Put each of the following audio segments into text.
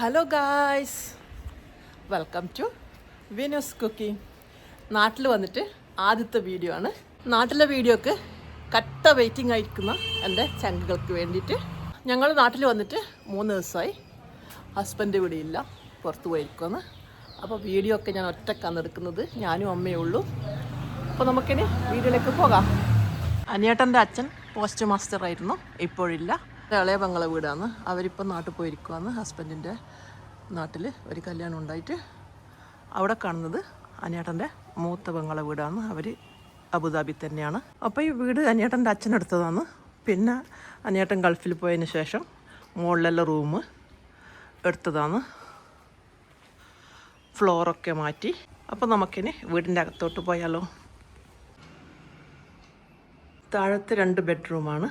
Hello guys welcome to Vino's cooking നാട്ടിൽ വന്നിട്ട് ആദ്യത്തെ വീഡിയോ ആണ്. നാട്ടിലെ വീഡിയോക്ക് കട്ട വെയിറ്റിംഗ് ആയിരിക്കുന്ന എന്റെ ചങ്കുകൾക്ക് വേണ്ടിയിട്ട് ഞങ്ങൾ നാട്ടിൽ വന്നിട്ട് മൂന്ന് ദിവസമായി ഹസ്ബൻഡ് ഇവിടെ ഇല്ല പുറത്ത് പോയിരിക്കുമെന്ന് അപ്പോൾ വീഡിയോ ഒക്കെ ഞാൻ ഒറ്റക്കാണ് എടുക്കുന്നത്. ഞാനും അമ്മയേ ഉള്ളൂ. അപ്പോൾ നമുക്കിനി വീഡിയോയിലേക്ക് പോകാം. അനിയേട്ടന്റെ അച്ഛൻ പോസ്റ്റ് മാസ്റ്റർ ആയിരുന്നു. ഇപ്പോഴില്ല. ഇളയ ബംഗള വീടാണ്. അവരിപ്പം നാട്ടിൽ പോയിരിക്കുവാന്ന് ഹസ്ബൻഡിന്റെ നാട്ടിൽ ഒരു കല്യാണം ഉണ്ടായിട്ട് അവിടെ കാണുന്നത് അനിയേട്ടന്റെ മൂത്ത ബംഗള വീടാണ്. അവർ അബുദാബി തന്നെയാണ്. അപ്പോൾ ഈ വീട് അനിയേട്ടന്റെ അച്ഛനെടുത്തതാണ് പിന്നെ അനിയേട്ടൻ ഗൾഫിൽ പോയതിന് ശേഷം മുകളിലുള്ള റൂം എടുത്തതാണ്. ഫ്ലോറൊക്കെ മാറ്റി. അപ്പോൾ നമുക്കിനി വീടിന്റെ അകത്തോട്ട് പോയാലോ. താഴത്തെ രണ്ട് ബെഡ്റൂമാണ്.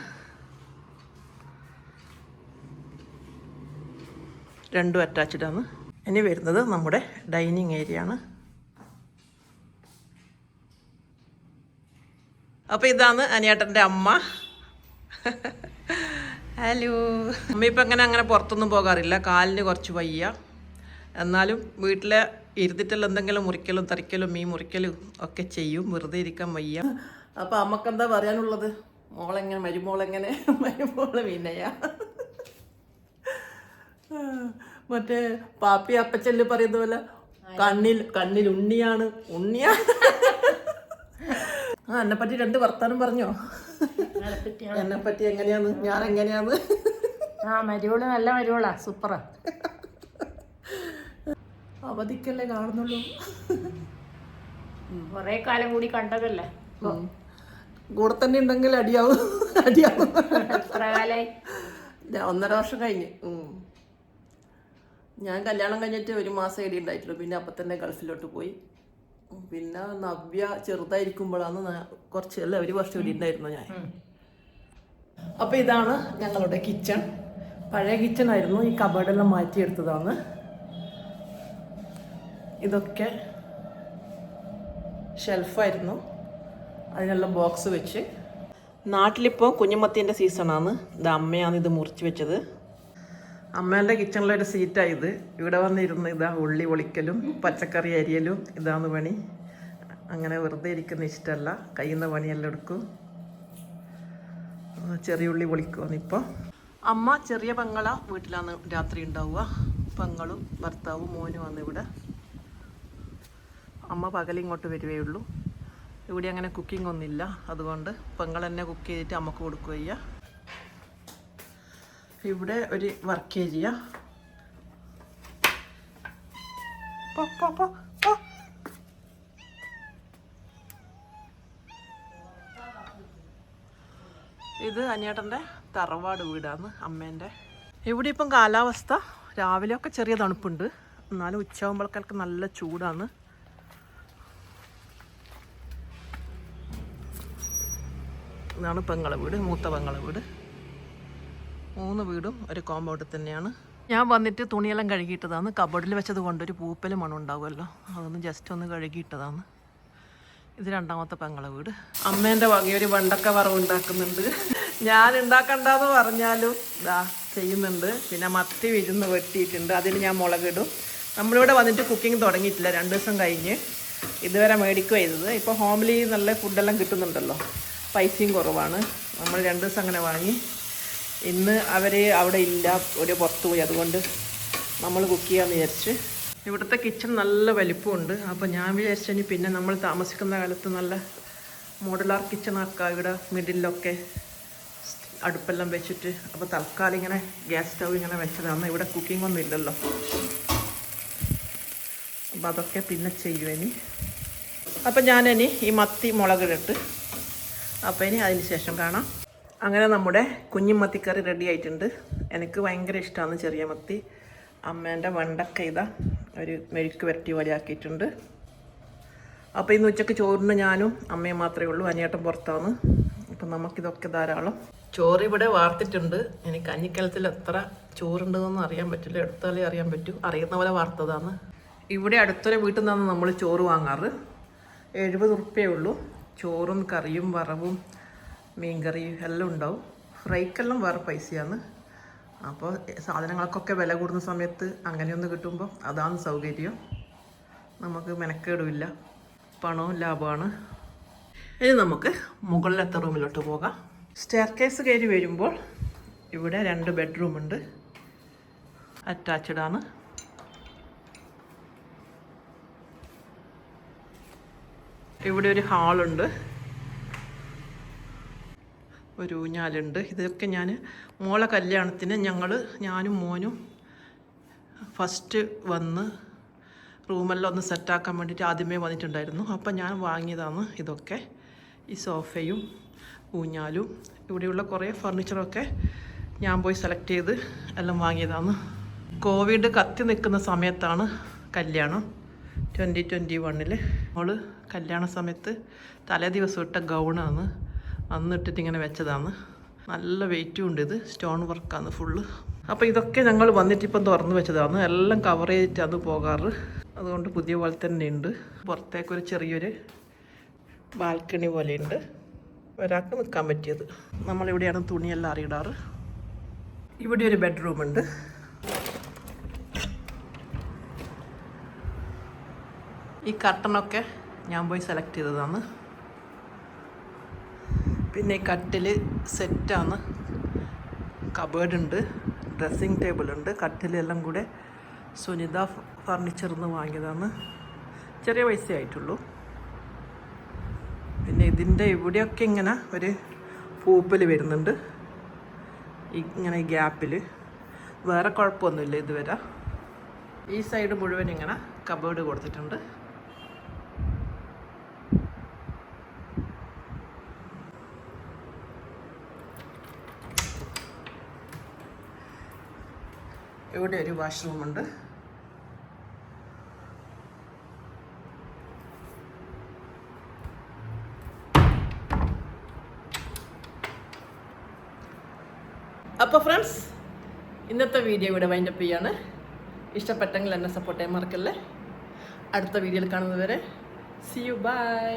രണ്ടും അറ്റാച്ച്ഡാണ് ഇനി വരുന്നത് നമ്മുടെ ഡൈനിങ് ഏരിയ ആണ്. അപ്പോൾ ഇതാണ് അനിയേട്ടന്റെ അമ്മ. ഹലോ അമ്മ ഇപ്പം അങ്ങനെ അങ്ങനെ പുറത്തൊന്നും പോകാറില്ല. കാലിന് കുറച്ച് വയ്യ. എന്നാലും വീട്ടിലെ ഇരുന്നിട്ടുള്ള എന്തെങ്കിലും മുറിക്കലും തറിക്കലും മീൻ മുറിക്കലും ഒക്കെ ചെയ്യും. വെറുതെ ഇരിക്കാൻ വയ്യ. അപ്പോൾ അമ്മയ്ക്ക് എന്താ പറയാനുള്ളത്? മോളെങ്ങനെ മരുമോളെങ്ങനെ? മരുമോൾ മീനയാ മറ്റേ പാപ്പി അപ്പച്ചല്ല് പറയുന്ന പോലെ കണ്ണിൽ കണ്ണിൽ ഉണ്ണിയാണ് ഉണ്ണിയാ. ആ എന്നെ പറ്റി രണ്ട് വർത്താനം പറഞ്ഞോ? എന്നെ പറ്റി എങ്ങനെയാന്ന് ഞാൻ എങ്ങനെയാന്ന് ആ മരുവൾ നല്ല മരുവള സൂപ്പറാ. അവധിക്കല്ലേ കാണുന്നുള്ളൂ. കൊറേ കാലം കൂടി കണ്ടതല്ലേ. കൂടെ തന്നെ ഉണ്ടെങ്കിൽ അടിയാവും അടിയാവും. ഒന്നര വർഷം കഴിഞ്ഞ്. ഞാൻ കല്യാണം കഴിഞ്ഞിട്ട് ഒരു മാസം ഇടി ഉണ്ടായിട്ടുള്ളൂ പിന്നെ അപ്പം തന്നെ ഗൾഫിലോട്ട് പോയി. പിന്നെ നവ്യ ചെറുതായിരിക്കുമ്പോഴാണ് കുറച്ച് അല്ല ഒരു വർഷം ഇടി ഉണ്ടായിരുന്നു ഞാൻ. അപ്പൊ ഇതാണ് ഞങ്ങളുടെ കിച്ചൺ. പഴയ കിച്ചൺ ആയിരുന്നു. ഈ കബഡെല്ലാം മാറ്റിയെടുത്തതാണ്. ഇതൊക്കെ ഷെൽഫായിരുന്നു. അതിനുള്ള ബോക്സ് വെച്ച്. നാട്ടിലിപ്പോൾ കുഞ്ഞുമത്തിന്റെ സീസണാണ്. ഇത് അമ്മയാണ് ഇത് മുറിച്ച് വെച്ചത്. അമ്മേന്റെ കിച്ചണിലൊരു ഇത്. ഇവിടെ വന്നിരുന്ന് ഇതാ ഉള്ളി പൊളിക്കലും പച്ചക്കറി അരിയലും ഇതാണ് പണി. അങ്ങനെ വെറുതെ ഇരിക്കുന്ന ഇഷ്ടമല്ല കയ്യുന്ന പണിയെല്ലാം എടുക്കും. ചെറിയ ഉള്ളി പൊളിക്കുവാണ് അമ്മ ചെറിയ പെങ്ങള വീട്ടിലാണ് രാത്രി ഉണ്ടാവുക. പെങ്ങളും ഭർത്താവും മോനും വന്ന് ഇവിടെ. അമ്മ പകലിങ്ങോട്ട് വരുവേ ഉള്ളൂ. ഇവിടെ അങ്ങനെ കുക്കിംഗ് ഒന്നുമില്ല. അതുകൊണ്ട് പെങ്ങൾ തന്നെ കുക്ക് ചെയ്തിട്ട് അമ്മയ്ക്ക് കൊടുക്കുകയ്യ ഇവിടെ ഒരു വർക്ക് ഏരിയ. ഇത് അനിയേട്ടന്റെ തറവാട് വീടാണ് അമ്മേന്റെ ഇവിടെ ഇപ്പം കാലാവസ്ഥ രാവിലെയൊക്കെ ചെറിയ തണുപ്പുണ്ട്. എന്നാലും ഉച്ചയാകുമ്പോഴേക്കൊക്കെ നല്ല ചൂടാണ്. ഇതാണ് പെങ്ങളെ വീട് മൂത്ത പെങ്ങളെ വീട്. മൂന്ന് വീടും ഒരു കോമ്പൗണ്ടിൽ തന്നെയാണ്. ഞാൻ വന്നിട്ട് തുണിയെല്ലാം കഴുകിയിട്ടതാണ്. കബോർഡിൽ വെച്ചത് കൊണ്ടൊരു പൂപ്പൽ മണം ഉണ്ടാവുമല്ലോ അതൊന്ന് ജസ്റ്റ് ഒന്ന് കഴുകിയിട്ടതാണ്. ഇത് രണ്ടാമത്തെ പെങ്ങളെ വീട്. അമ്മേന്റെ വകയൊരു വെണ്ടക്ക വറവ് ഉണ്ടാക്കുന്നുണ്ട്. ഞാൻ ഉണ്ടാക്കണ്ടെന്ന് പറഞ്ഞാലും ഇതാ ചെയ്യുന്നുണ്ട്. പിന്നെ മത്തി വിരുന്ന് വെട്ടിയിട്ടുണ്ട്. അതിന് ഞാൻ മുളകിടും. നമ്മളിവിടെ വന്നിട്ട് കുക്കിംഗ് തുടങ്ങിയിട്ടില്ല. രണ്ട് ദിവസം കഴിഞ്ഞ് ഇതുവരെ മേടിക്കുക ചെയ്തത്. ഇപ്പോൾ ഹോംലി നല്ല ഫുഡെല്ലാം കിട്ടുന്നുണ്ടല്ലോ. പൈസയും കുറവാണ്. നമ്മൾ രണ്ട് ദിവസം അങ്ങനെ വാങ്ങി ഇന്ന് അവർ അവിടെ ഇല്ല ഒരു പുറത്ത് പോയി. അതുകൊണ്ട് നമ്മൾ കുക്ക് ചെയ്യാമെന്ന് വിചാരിച്ച്. ഇവിടുത്തെ കിച്ചൺ നല്ല വലിപ്പമുണ്ട്. അപ്പോൾ ഞാൻ വിചാരിച്ചു പിന്നെ നമ്മൾ താമസിക്കുന്ന കാലത്ത് നല്ല മോഡുലാർ ആക്കുക ഇവിടെ മിഡിലൊക്കെ അടുപ്പെല്ലാം വെച്ചിട്ട്. അപ്പോൾ തൽക്കാലം ഇങ്ങനെ ഗ്യാസ് സ്റ്റൗ ഇങ്ങനെ വെച്ചതാണ്. ഇവിടെ കുക്കിംഗ് ഒന്നും ഇല്ലല്ലോ. അപ്പോൾ അതൊക്കെ പിന്നെ ചെയ്യും ഇനി. അപ്പം ഞാനിനി ഈ മത്തി മുളകിലിട്ട് അപ്പോൾ ഇനി അതിന് ശേഷം കാണാം. അങ്ങനെ നമ്മുടെ കുഞ്ഞിമത്തിക്കറി റെഡി ആയിട്ടുണ്ട്. എനിക്ക് ഭയങ്കര ഇഷ്ടമാണ് ചെറിയ മത്തി. അമ്മേന്റെ വെണ്ടക്ക ഒരു മെഴുക്ക് വരട്ടി വഴിയാക്കിയിട്ടുണ്ട് അപ്പോൾ ഇന്ന് ഉച്ചയ്ക്ക് ചോറിന് ഞാനും അമ്മയും മാത്രമേ ഉള്ളൂ അനിയേട്ടൻ പുറത്താണ്. അപ്പം നമുക്കിതൊക്കെ ധാരാളം. ചോറ് ഇവിടെ വാർത്തിട്ടുണ്ട്. എനിക്ക് കഞ്ഞിക്കലത്തിൽ എത്ര ചോറുണ്ടെന്നൊന്നും അറിയാൻ പറ്റില്ല. എടുത്താലേ അറിയാൻ പറ്റൂ. അറിയുന്ന പോലെ വാർത്തതാണ്. ഇവിടെ അടുത്തൊരു വീട്ടിൽ നിന്നാണ് നമ്മൾ ചോറ് വാങ്ങാറ്. എഴുപത് ഉറുപ്പ്യേ ഉള്ളൂ. ചോറും കറിയും വറവും മീൻകറിയും എല്ലാം ഉണ്ടാവും. ഫ്രൈക്കെല്ലാം വേറെ പൈസയാണ്. അപ്പോൾ സാധനങ്ങൾക്കൊക്കെ വില കൂടുന്ന സമയത്ത് അങ്ങനെയൊന്ന് കിട്ടുമ്പോൾ അതാണ് സൗകര്യം. നമുക്ക് മെനക്കേടുമില്ല. പണവും ലാഭമാണ്. ഇനി നമുക്ക് മുകളിലത്തെ റൂമിലോട്ട് പോകാം. സ്റ്റെയർ കേസ് കയറി വരുമ്പോൾ ഇവിടെ രണ്ട് ബെഡ്റൂം ഉണ്ട്. അറ്റാച്ച്ഡ് ആണ്. ഇവിടെ ഒരു ഹാളുണ്ട് ഒരു ഊഞ്ഞാലുണ്ട് ഇതൊക്കെ ഞാൻ മോളെ കല്യാണത്തിന് ഞങ്ങൾ ഞാനും മോനും ഫസ്റ്റ് വന്ന് റൂമെല്ലാം ഒന്ന് സെറ്റാക്കാൻ വേണ്ടിയിട്ട് ആദ്യമേ വന്നിട്ടുണ്ടായിരുന്നു. അപ്പം ഞാൻ വാങ്ങിയതാണ് ഇതൊക്കെ. ഈ സോഫയും ഊഞ്ഞാലും ഇവിടെയുള്ള കുറേ ഫർണിച്ചറൊക്കെ ഞാൻ പോയി സെലക്ട് ചെയ്ത് എല്ലാം വാങ്ങിയതാണ്. കോവിഡ് കത്തി നിൽക്കുന്ന സമയത്താണ് കല്യാണം ട്വന്റി ട്വന്റി വണ്ണിൽ മോൾ കല്യാണ സമയത്ത് തലേ ദിവസം ഇട്ട ഗൗണാണ് അന്ന് ഇട്ടിട്ട് ഇങ്ങനെ വെച്ചതാണ്. നല്ല വെയിറ്റും ഉണ്ട് ഇത്. സ്റ്റോൺ വർക്കാണ് ഫുള്ള് അപ്പോൾ ഇതൊക്കെ ഞങ്ങൾ വന്നിട്ട് ഇപ്പം തുറന്ന് വെച്ചതാണ്. എല്ലാം കവർ ചെയ്തിട്ടാണ് പോകാറ്. അതുകൊണ്ട് പുതിയ പോലെ തന്നെ ഉണ്ട്. പുറത്തേക്കൊരു ചെറിയൊരു ബാൽക്കണി പോലെയുണ്ട് ഒരാൾക്ക് നിൽക്കാൻ പറ്റിയത്. നമ്മളിവിടെയാണ് തുണിയെല്ലാം അറിയിടാറ് ഇവിടെ ഒരു ബെഡ്റൂം ഉണ്ട്. ഈ കർട്ടനൊക്കെ ഞാൻ പോയി സെലക്ട് ചെയ്തതാണ്. പിന്നെ കട്ടിൽ സെറ്റാണ്. ഉണ്ട് ഡ്രസ്സിങ് ടേബിൾ ഉണ്ട് കട്ടിലെല്ലാം കൂടെ സുനിത ഫർണിച്ചറിൽ നിന്ന് വാങ്ങിയതാണ്. ചെറിയ പൈസ ആയിട്ടുള്ളൂ. പിന്നെ ഇതിന്റെ ഇവിടെയൊക്കെ ഇങ്ങനെ ഒരു പൂപ്പൽ വരുന്നുണ്ട്. ഇങ്ങനെ ഗ്യാപ്പിൽ വേറെ കുഴപ്പമൊന്നുമില്ല ഇതുവരെ. ഈ സൈഡ് മുഴുവൻ ഇങ്ങനെ കബേർഡ് കൊടുത്തിട്ടുണ്ട്. ഇവിടെ ഒരു വാഷ്റൂമുണ്ട് അപ്പോൾ ഫ്രണ്ട്സ് ഇന്നത്തെ വീഡിയോ ഇവിടെ വൈൻഡപ്പ് ചെയ്യാണ്. ഇഷ്ടപ്പെട്ടെങ്കിൽ എന്നെ സപ്പോർട്ട് ചെയ്യാൻ മറക്കല്ലേ. അടുത്ത വീഡിയോയിൽ കാണുന്നതുവരെ സി യു ബൈ